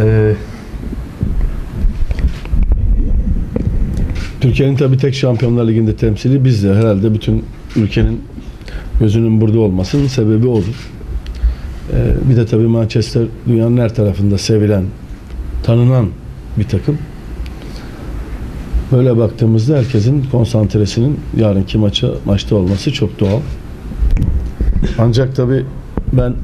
Ee, Türkiye'nin tabii tek Şampiyonlar Ligi'nde temsili biz de herhalde bütün ülkenin gözünün burada olmasının sebebi odur. Ee, bir de tabii Manchester dünyanın her tarafında sevilen, tanınan bir takım. Böyle baktığımızda herkesin konsantresinin yarınki maça maçta olması çok doğal. Ancak tabii ben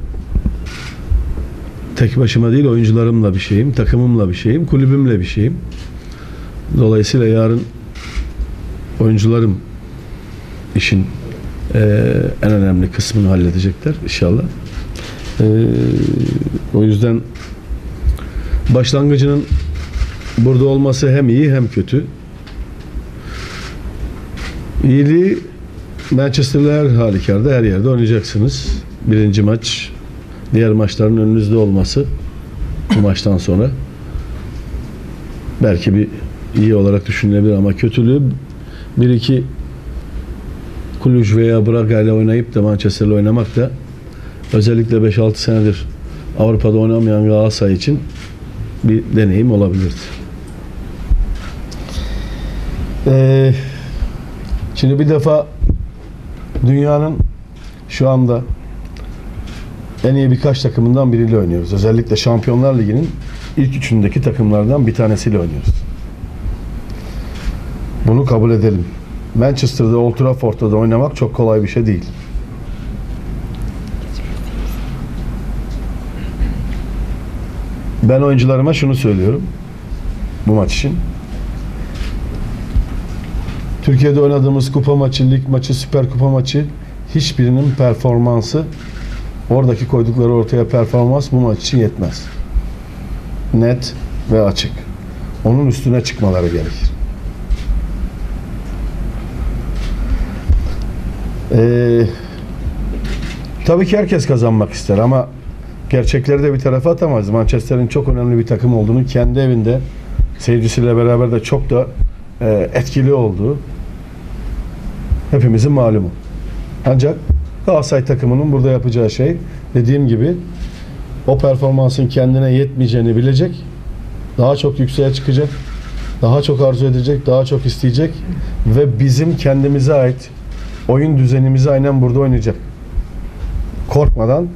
tek başıma değil oyuncularımla bir şeyim, takımımla bir şeyim, kulübümle bir şeyim. Dolayısıyla yarın oyuncularım işin eee, en önemli kısmını halledecekler inşallah. Eee, o yüzden başlangıcının burada olması hem iyi hem kötü. İyiliği Manchester'la her halükarda her yerde oynayacaksınız. Birinci maç diğer maçların önünüzde olması bu maçtan sonra belki bir iyi olarak düşünülebilir ama kötülüğü bir iki Kulüj veya Braga ile oynayıp da Manchester'la oynamak da özellikle 5-6 senedir Avrupa'da oynamayan Galatasaray için bir deneyim olabilirdi. Ee, şimdi bir defa dünyanın şu anda en iyi birkaç takımından biriyle oynuyoruz. Özellikle Şampiyonlar Ligi'nin ilk üçündeki takımlardan bir tanesiyle oynuyoruz. Bunu kabul edelim. Manchester'da, Old Trafford'da da oynamak çok kolay bir şey değil. Ben oyuncularıma şunu söylüyorum bu maç için. Türkiye'de oynadığımız kupa maçı, lig maçı, süper kupa maçı hiçbirinin performansı oradaki koydukları ortaya performans bu maç için yetmez. Net ve açık. Onun üstüne çıkmaları gerekir. Ee, tabii ki herkes kazanmak ister ama gerçekleri de bir tarafa atamayız. Manchester'in çok önemli bir takım olduğunu kendi evinde seyircisiyle beraber de çok da e, etkili olduğu hepimizin malumu. Ancak Galatasaray takımının burada yapacağı şey dediğim gibi o performansın kendine yetmeyeceğini bilecek. Daha çok yükseğe çıkacak. Daha çok arzu edecek, daha çok isteyecek ve bizim kendimize ait oyun düzenimizi aynen burada oynayacak. Korkmadan,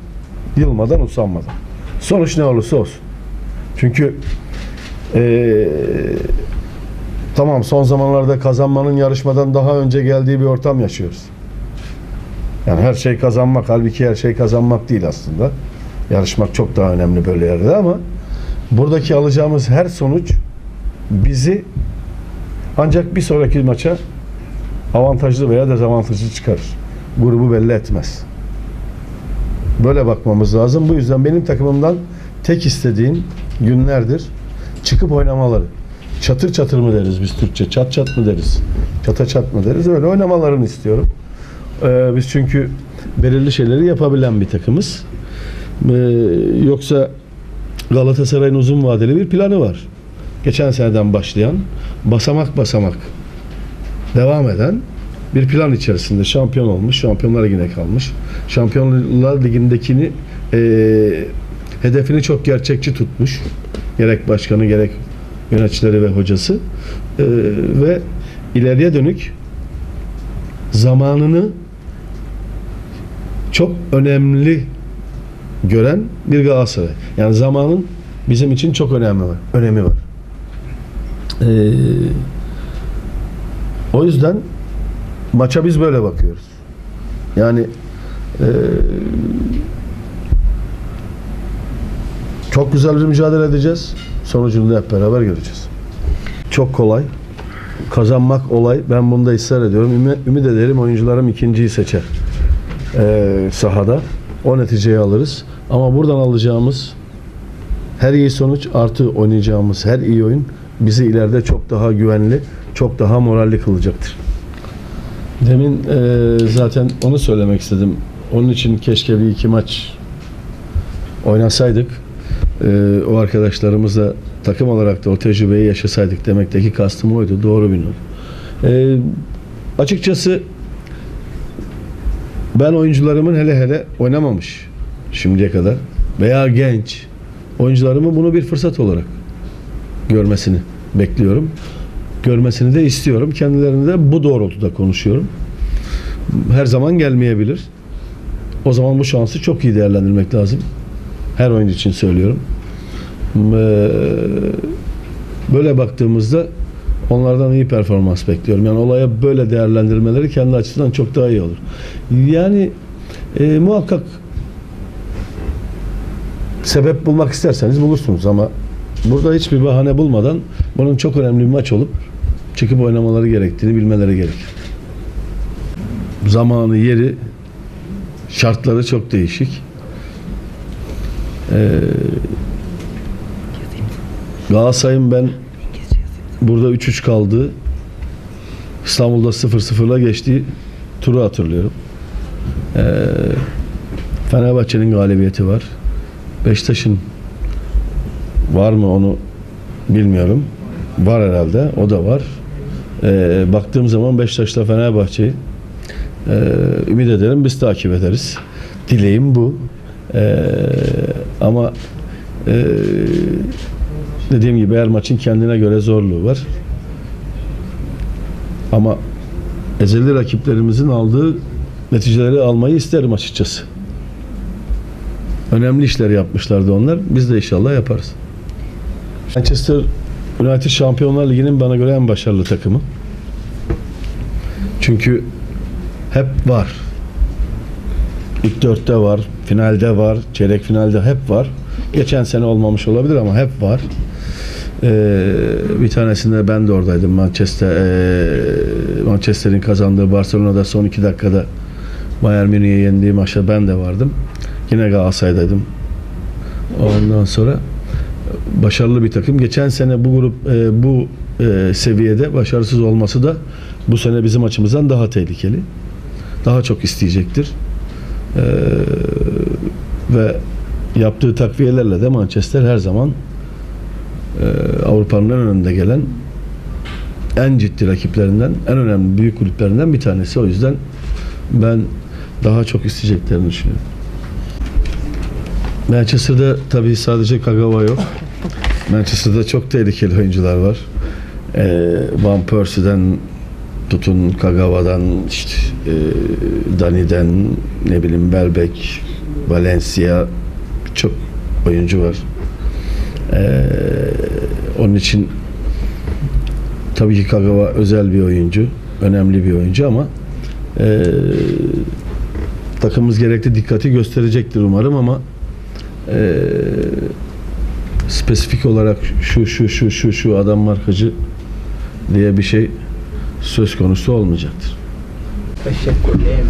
yılmadan, usanmadan. Sonuç ne olursa olsun. Çünkü eee, tamam son zamanlarda kazanmanın yarışmadan daha önce geldiği bir ortam yaşıyoruz. Yani her şey kazanmak, halbuki her şey kazanmak değil aslında. Yarışmak çok daha önemli böyle yerde ama buradaki alacağımız her sonuç bizi ancak bir sonraki maça avantajlı veya dezavantajlı çıkarır. Grubu belli etmez. Böyle bakmamız lazım. Bu yüzden benim takımımdan tek istediğim günlerdir çıkıp oynamaları. Çatır çatır mı deriz biz Türkçe? Çat çat mı deriz? Çata çat mı deriz? Öyle oynamalarını istiyorum. Ee, biz çünkü belirli şeyleri yapabilen bir takımız. Ee, yoksa Galatasaray'ın uzun vadeli bir planı var. Geçen seneden başlayan basamak basamak devam eden bir plan içerisinde şampiyon olmuş, Şampiyonlar Ligi'ne kalmış. Şampiyonlar Ligi'ndekini eee, hedefini çok gerçekçi tutmuş. Gerek başkanı gerek yöneticileri ve hocası. Eee, ve ileriye dönük zamanını çok önemli gören bir Galatasaray. Yani zamanın bizim için çok önemi var. Önemi var. Eee o yüzden maça biz böyle bakıyoruz. Yani eee, çok güzel bir mücadele edeceğiz. Sonucunu da hep beraber göreceğiz. Çok kolay. Kazanmak olay. Ben bunda ısrar ediyorum. Ümit ederim oyuncularım ikinciyi seçer. Eee, sahada. O neticeyi alırız. Ama buradan alacağımız her iyi sonuç artı oynayacağımız her iyi oyun bizi ileride çok daha güvenli, çok daha moralli kılacaktır. Demin e, zaten onu söylemek istedim. Onun için keşke bir iki maç oynasaydık. E, o arkadaşlarımızla takım olarak da o tecrübeyi yaşasaydık demekteki kastım oydu. Doğru bir not. E, açıkçası ben oyuncularımın hele hele oynamamış şimdiye kadar veya genç oyuncularımın bunu bir fırsat olarak görmesini bekliyorum. Görmesini de istiyorum. Kendilerine de bu doğrultuda konuşuyorum. Her zaman gelmeyebilir. O zaman bu şansı çok iyi değerlendirmek lazım. Her oyuncu için söylüyorum. Eee, Böyle baktığımızda onlardan iyi performans bekliyorum. Yani olaya böyle değerlendirmeleri kendi açısından çok daha iyi olur. Yani e, muhakkak sebep bulmak isterseniz bulursunuz ama burada hiçbir bahane bulmadan bunun çok önemli bir maç olup çıkıp oynamaları gerektiğini bilmeleri gerekir. Zamanı, yeri, şartları çok değişik. Ee, Galatasaray'ın ben burada 3-3 kaldığı İstanbul'da 0-0'la geçtiği turu hatırlıyorum. Ee, Fenerbahçe'nin galibiyeti var. Beşiktaş'ın var mı onu bilmiyorum. Var herhalde. O da var. Ee, baktığım zaman Beşiktaş'la Fenerbahçe'yi ee, ümit ederim biz takip ederiz. Dileğim bu. Ee, ama ee, dediğim gibi her maçın kendine göre zorluğu var. Ama ezeli rakiplerimizin aldığı neticeleri almayı isterim açıkçası. Önemli işler yapmışlardı onlar. Biz de inşallah yaparız. Manchester United Şampiyonlar Ligi'nin bana göre en başarılı takımı. Çünkü hep var. İlk dörtte var, finalde var, çeyrek finalde hep var. Geçen sene olmamış olabilir ama hep var. Ee, bir tanesinde ben de oradaydım. Manchester ee, Manchester'in kazandığı Barcelona'da son iki dakikada Bayern Münih'e yendiği maçta ben de vardım. Yine Galatasaray'daydım. Ondan sonra başarılı bir takım. Geçen sene bu grup e, bu e, seviyede başarısız olması da bu sene bizim açımızdan daha tehlikeli. Daha çok isteyecektir. E, ve yaptığı takviyelerle de Manchester her zaman e, Avrupa'nın en önünde gelen en ciddi rakiplerinden, en önemli büyük kulüplerinden bir tanesi. O yüzden ben daha çok isteyeceklerini düşünüyorum. Manchester'da tabii sadece Kagawa yok. Manchester'da çok tehlikeli oyuncular var. Ee, Van Persie'den tutun Kagawa'dan işte e, Dani'den ne bileyim Belbek, Valencia çok oyuncu var. Ee, onun için tabii ki Kagawa özel bir oyuncu, önemli bir oyuncu ama e, takımımız gerekli dikkati gösterecektir umarım ama e, spesifik olarak şu şu şu şu şu adam markacı diye bir şey söz konusu olmayacaktır. Teşekkür ederim.